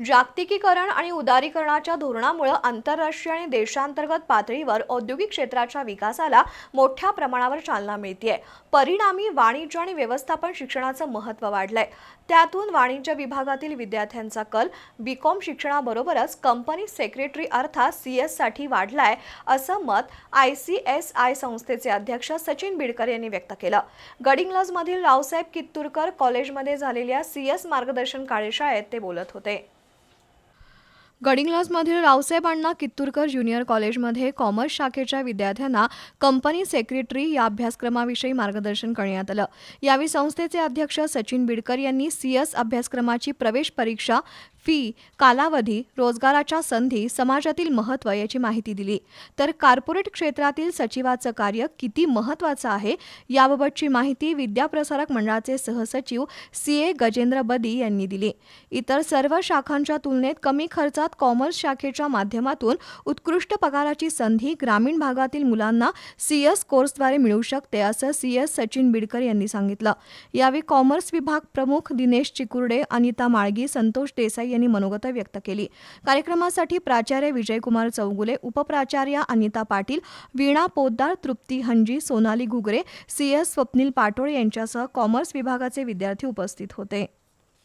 जागतिकीकरण आणि उदारीकरणाच्या धोरणामुळे आंतरराष्ट्रीय आणि देशांतर्गत पातळीवर औद्योगिक क्षेत्राच्या विकासाला मोठ्या प्रमाणावर चालना मिळते परिणामी वाणिज्य आणि व्यवस्थापन शिक्षणाचं महत्त्व वाढलंय. त्यातून वाणिज्य विभागातील विद्यार्थ्यांचा कल बीकॉम शिक्षणाबरोबरच कंपनी सेक्रेटरी अर्थात सी एससाठी वाढलाय असं मत आय सी एस आय संस्थेचे अध्यक्ष सचिन बिडकर यांनी व्यक्त केलं. गडिंग्लजमधील रावसाहेब कित्तूरकर कॉलेजमध्ये झालेल्या सी एस मार्गदर्शन कार्यशाळेत ते बोलत होते. गडिंग्लजमधील रावसाहेब अण्णा कित्तूरकर ज्युनियर कॉलेजमध्ये कॉमर्स शाखेच्या विद्यार्थ्यांना कंपनी सेक्रेटरी या अभ्यासक्रमाविषयी मार्गदर्शन करण्यात आलं. यावेळी संस्थेचे अध्यक्ष सचिन बिडकर यांनी सीएस अभ्यासक्रमाची प्रवेश परीक्षा फी कालावधी रोजगाराच्या संधी समाजातील महत्त्व याची माहिती दिली. तर कॉर्पोरेट क्षेत्रातील सचिवाचं कार्य किती महत्त्वाचं आहे याबाबतची माहिती विद्याप्रसारक मंडळाचे सहसचिव सी ए गजेंद्र बदी यांनी दिली. इतर सर्व शाखांच्या तुलनेत कमी खर्चात कॉमर्स शाखेच्या माध्यमातून उत्कृष्ट पगाराची संधी ग्रामीण भागातील मुलांना सी एस कोर्सद्वारे मिळू शकते असं सी एस सचिन बिडकर यांनी सांगितलं. यावेळी कॉमर्स विभाग प्रमुख दिनेश चिकुर्डे अनिता माळगी संतोष देसाई देसाई यांनी मनोगत व्यक्त केली. कार्यक्रमासाठी प्राचार्य विजयकुमार चौगुले उपप्राचार्य अनिता पाटील वीणा पोद्दार तृप्ती हंजी सोनाली घुगरे सी एस स्वप्नील पाटोळे यांच्यासह कॉमर्स विभागाचे विद्यार्थी उपस्थित होते.